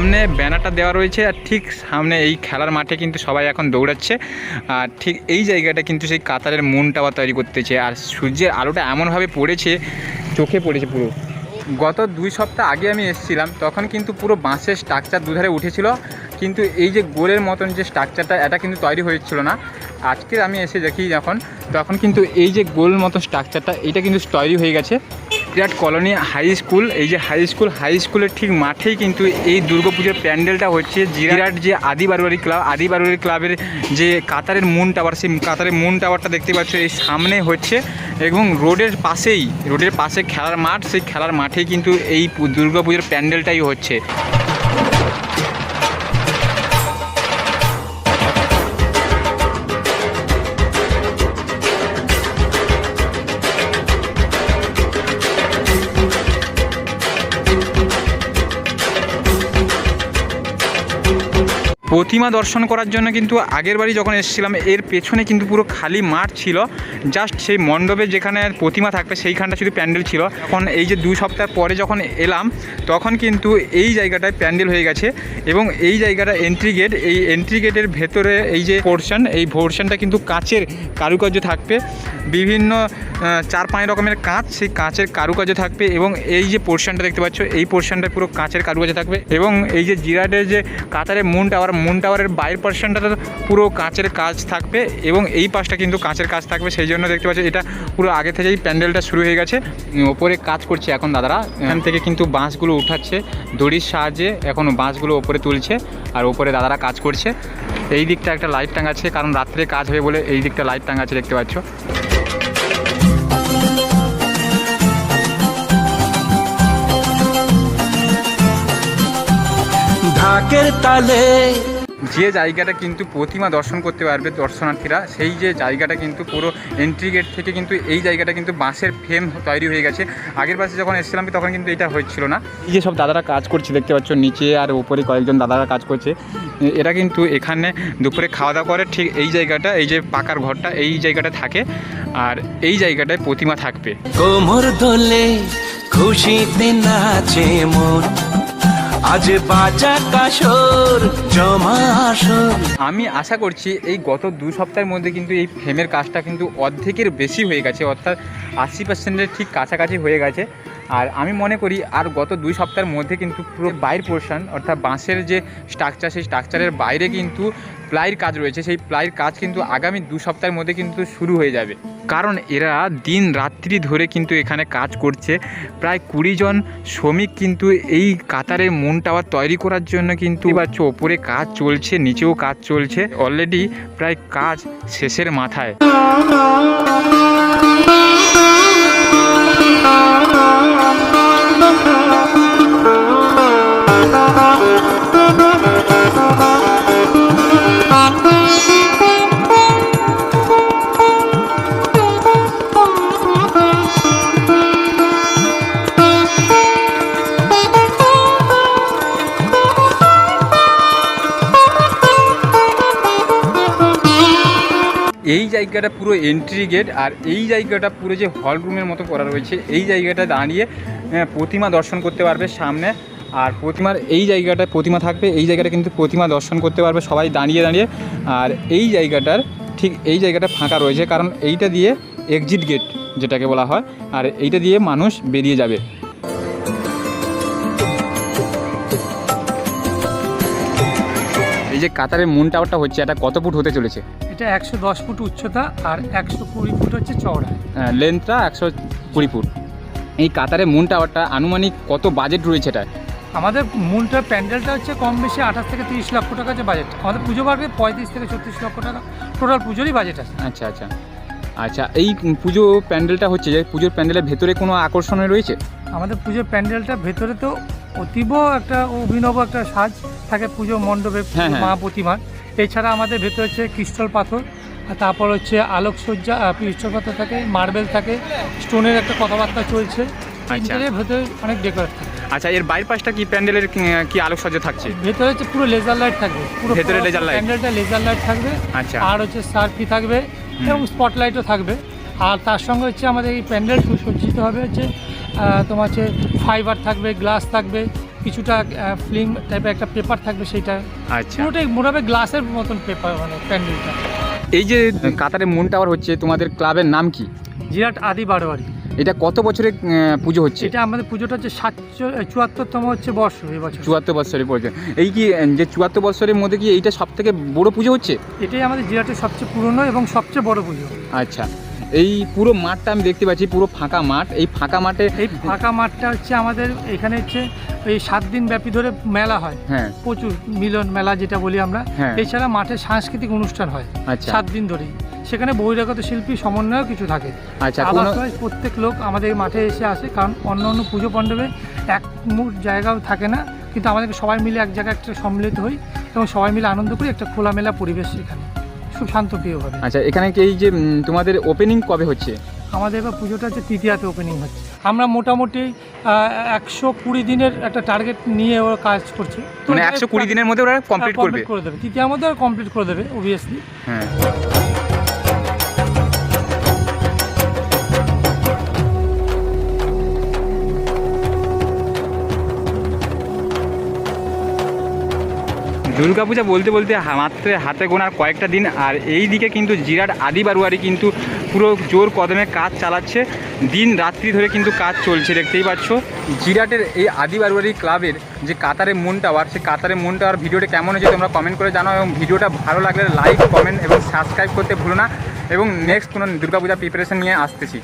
সামনে ব্যানারটা দেওয়া রয়েছে আর ঠিক সামনে এই খেলার মাঠে কিন্তু সবাই এখন দৌড়াচ্ছে। আর ঠিক এই জায়গাটা কিন্তু সেই কাতারের মুন টাওয়ার তৈরি করতেছে। আর সূর্যের আলোটা এমনভাবে পড়েছে, চোখে পড়েছে পুরো। গত দুই সপ্তাহ আগে আমি এসেছিলাম, তখন কিন্তু পুরো বাঁশের স্ট্রাকচার দুধারে উঠেছিল। কিন্তু এই যে গোলের মতন যে স্ট্রাকচারটা এটা কিন্তু তৈরি হয়েছিল না। আজকে আমি এসে দেখি যখন, তখন কিন্তু এই যে গোল মতো স্ট্রাকচারটা এটা কিন্তু তৈরি হয়ে গেছে। বিরাট কলোনি হাই স্কুল এই যে হাই স্কুল হাই স্কুলের ঠিক মাঠেই কিন্তু এই দুর্গাপুজোর প্যান্ডেলটা হচ্ছে জিরাট যে আদি বারোয়ারি ক্লাব, আদি বারোয়ারি ক্লাবের যে কাতারের মুন টাওয়ার সেই কাতারের মুন টাওয়ারটা দেখতে পাচ্ছ, এই সামনে হচ্ছে এবং রোডের পাশেই, রোডের পাশে খেলার মাঠ, সেই খেলার মাঠেই কিন্তু এই দুর্গাপুজোর প্যান্ডেলটাই হচ্ছে। প্রতিমা দর্শন করার জন্য কিন্তু আগের বাড়ি যখন এসেছিলাম, এর পেছনে কিন্তু পুরো খালি মাঠ ছিল। জাস্ট সেই মণ্ডপে যেখানে প্রতিমা থাকবে, সেইখানটা শুধু প্যান্ডেল ছিল। এখন এই যে দু সপ্তাহ পরে যখন এলাম, তখন কিন্তু এই জায়গাটায় প্যান্ডেল হয়ে গেছে এবং এই জায়গাটা এন্ট্রি গেট এই এন্ট্রি গেটের ভেতরে এই যে পোর্শন এই পোর্শনটা কিন্তু কাঁচের কারুকার্য থাকবে। বিভিন্ন চার পাঁচ রকমের কাঁচ, সেই কাঁচের কারুকার্য থাকবে এবং এই যে পোর্শনটা দেখতে পাচ্ছ, এই পোর্শনটা পুরো কাঁচের কারুকার্য থাকবে এবং এই যে জিরাটের যে কাতারের মুন টাওয়ার মুন টাওয়ারের বাইরের পোর্শনটা পুরো কাঁচের কাজ থাকবে এবং এই পাশটা কিন্তু কাঁচের কাজ থাকবে, সেই জন্য দেখতে পাচ্ছ এটা পুরো আগে থেকেই প্যান্ডেলটা শুরু হয়ে গেছে। ওপরে কাজ করছে এখন দাদারা। এখান থেকে কিন্তু বাঁশগুলো উঠাচ্ছে, দড়ির সাহায্যে এখন বাঁশগুলো ওপরে তুলছে আর ওপরে দাদারা কাজ করছে। এই দিকটা একটা লাইট টাঙাচ্ছে, কারণ রাত্রে কাজ হবে বলে এই দিকটা লাইট টাঙাচ্ছে দেখতে পাচ্ছ। ঢাকের তালে যে জায়গাটা কিন্তু প্রতিমা দর্শন করতে পারবে দর্শনার্থীরা, সেই যে জায়গাটা কিন্তু পুরো এন্ট্রি গেট থেকে কিন্তু এই জায়গাটা কিন্তু বাঁশের ফ্রেম তৈরি হয়ে গেছে। আগের পাশে যখন এসেছিলাম তখন কিন্তু এটা হচ্ছিল না। এই যে সব দাদারা কাজ করছে, দেখতে পাচ্ছ নিচে আর উপরে কয়েকজন দাদারা কাজ করছে। এরা কিন্তু এখানে দুপুরে খাওয়া দাওয়া করে, ঠিক এই জায়গাটা, এই যে পাকার ঘরটা, এই জায়গাটা থাকে। আর এই জায়গাটায় প্রতিমা থাকবে। কোমর দোলে খুশিতে নাচে মন। আজ বাজা জমা আমি আশা করছি এই গত দু সপ্তাহের মধ্যে কিন্তু এই ফ্রেমের কাজটা কিন্তু অর্ধেকের বেশি হয়ে গেছে, অর্থাৎ আশি পার্সেন্টের ঠিক কাছাকাছি হয়ে গেছে। আর আমি মনে করি আর গত দুই সপ্তাহের মধ্যে কিন্তু পুরো বাইর পোর্শন অর্থাৎ বাঁশের যে স্ট্রাকচার সেই স্ট্রাকচারের বাইরে কিন্তু প্লাইয়ের কাজ রয়েছে। সেই প্লাইয়ের কাজ কিন্তু আগামী দু সপ্তাহের মধ্যে কিন্তু শুরু হয়ে যাবে। কারণ এরা দিন রাত্রি ধরে কিন্তু এখানে কাজ করছে। প্রায় কুড়ি জন শ্রমিক কিন্তু এই কাতারের মুন টাওয়ার তৈরি করার জন্য কিন্তু পাচ্ছ ওপরে কাজ চলছে, নিচেও কাজ চলছে। অলরেডি প্রায় কাজ শেষের মাথায়। Thank you. এই জায়গাটা পুরো এন্ট্রি গেট আর এই জায়গাটা পুরো যে হল রুমের মতো করা রয়েছে এই জায়গাটা দাঁড়িয়ে আহ, প্রতিমা দর্শন করতে পারবে সামনে। আর প্রতিমার এই জায়গাটায় প্রতিমা থাকবে এই জায়গাটা কিন্তু প্রতিমা দর্শন করতে পারবে সবাই দাঁড়িয়ে দাঁড়িয়ে। আর এই জায়গাটার ঠিক এই জায়গাটা ফাঁকা রয়েছে কারণ এইটা দিয়ে এক্সিট গেট যেটাকে বলা হয় আর এইটা দিয়ে মানুষ বেরিয়ে যাবে। এই যে কাতারের মুন টাওয়ারটা হচ্ছে এটা কত ফুট হতে চলেছে? এটা একশো দশ ফুট উচ্চতা আর একশো কুড়ি ফুট হচ্ছে চওড়া। লেন্থটা একশো কুড়ি ফুট। এই কাতারের মুন টাওয়ারটা আনুমানিক কত বাজেট রয়েছে এটা আমাদের মূলটা প্যান্ডেলটা হচ্ছে কম বেশি আঠাশ থেকে তিরিশ লক্ষ টাকা যে বাজেট আমাদের পুজো বাড়বে পঁয়ত্রিশ থেকে ছত্রিশ লক্ষ টাকা টোটাল পুজোরই বাজেট আছে। আচ্ছা আচ্ছা। আচ্ছা এই পুজো প্যান্ডেলটা হচ্ছে যে পুজোর প্যান্ডেলের ভেতরে কোনো আকর্ষণীয় রয়েছে? আমাদের পুজোর প্যান্ডেলটা ভেতরে তো অতীব একটা অভিনব একটা সাজ থাকে পুজো মণ্ডপে হ্যাঁ, হ্যাঁ। মা প্রতিমার। এছাড়া আমাদের ভেতরে হচ্ছে ক্রিস্টাল পাথর আর তারপর হচ্ছে আলোকসজ্জা ক্রিস্টাল পাথর থাকে মার্বেল থাকে স্টোনের একটা কথাবার্তা চলছে। আচ্ছা। প্যান্ডেলের ভেতরে অনেক ডেকোরেট থাকে। আচ্ছা এর বাইরের পাশটা কি প্যান্ডেলের কি- আলোকসজ্জা থাকছে? ভেতরে হচ্ছে পুরো লেজার লাইট থাকবে। পুরো ভেতরে লেজার light? প্যান্ডেলটা লেজার লাইট থাকবে। আচ্ছা। আর হচ্ছে সার্ফি থাকবে এবং স্পটলাইটও থাকবে। আর তার সঙ্গে হচ্ছে আমাদের এই প্যান্ডেল সুসজ্জিত হবে হচ্ছে তোমার হচ্ছে ফাইবার থাকবে গ্লাস থাকবে কিছুটা ফিল্ম টাইপের একটা পেপার থাকবে সেইটা। আচ্ছা। পুরোটাই মোটামুটি গ্লাসের মতন পেপার মানে প্যান্ডেলটা এই যে কাতারে মুন টাওয়ার হচ্ছে তোমাদের ক্লাবের নাম কি? জিরাট আদি বারোয়ারি। এটা কত বছরের পুজো হচ্ছে? এটা আমাদের পুজোটা হচ্ছে সাত চুয়াত্তরতম হচ্ছে বর্ষ এবছর চুয়াত্তর বছরের পরে এই কি যে চুয়াত্তর বছরের মধ্যে কি এইটা সব থেকে বড় পুজো হচ্ছে? এটাই আমাদের জিরাটের সবচেয়ে পুরনো এবং সবচেয়ে বড় পুজো। আচ্ছা। এই পুরো মাঠটা আমি দেখতে পাচ্ছি পুরো ফাঁকা মাঠ। এই ফাঁকা মাঠে এই ফাঁকা মাঠটা হচ্ছে আমাদের এখানে হচ্ছে এই সাত দিন ব্যাপী ধরে মেলা হয়। হ্যাঁ। প্রচুর মিলন মেলা যেটা বলি আমরা। হ্যাঁ। এছাড়া মাঠে সাংস্কৃতিক অনুষ্ঠান হয় আচ্ছা। সাত দিন ধরেই। সেখানে বহিরাগত শিল্পী সমন্বয়ও কিছু থাকে। আচ্ছা প্রত্যেক লোক আমাদের মাঠে এসে আসে কারণ অন্য অন্য পুজো মণ্ডপে এক মুঠ জায়গাও থাকে না। কিন্তু আমাদেরকে সবাই মিলে এক জায়গায় একটা সম্মিলিত হই এবং সবাই মিলে আনন্দ করি একটা খোলামেলা পরিবেশ এখানে। খুব শান্তপ্রিয়ভাবে আচ্ছা এখানে কি এই যে তোমাদের ওপেনিং কবে হচ্ছে? আমাদের এবার পুজোটা হচ্ছে তৃতীয়াতে ওপেনিং হচ্ছে। আমরা মোটামুটি একশো কুড়ি দিনের একটা টার্গেট নিয়ে ওরা কাজ করছে। মানে একশো কুড়ি দিনের মধ্যে ওরা কমপ্লিট হ্যাঁ, করবে? করে দেবে। তৃতীয়ার মধ্যে কমপ্লিট করে দেবে অবভিয়াসলি হ্যাঁ। দুর্গাপূজা বলতে বলতে হা- মাত্র হাতে গোনার কয়েকটা দিন, আর এই দিকে কিন্তু জিরাট আদি বারুয়ারি কিন্তু পুরো জোর কদমে কাজ চালাচ্ছে। দিন রাত্রি ধরে কিন্তু কাজ চলছে, দেখতেই পাচ্ছ। জিরাটের এই আদি বারুয়ারি ক্লাবের যে কাতারে মুন টাওয়ার সেই কাতারে মুন টাওয়ার ভিডিওটা কেমন হয়েছে তোমরা কমেন্ট করে জানাও, এবং ভিডিওটা ভালো লাগলে লাইক কমেন্ট এবং সাবস্ক্রাইব করতে ভুলো না। এবং নেক্সট কোনো দুর্গাপূজা প্রিপারেশন নিয়ে আসতেছি।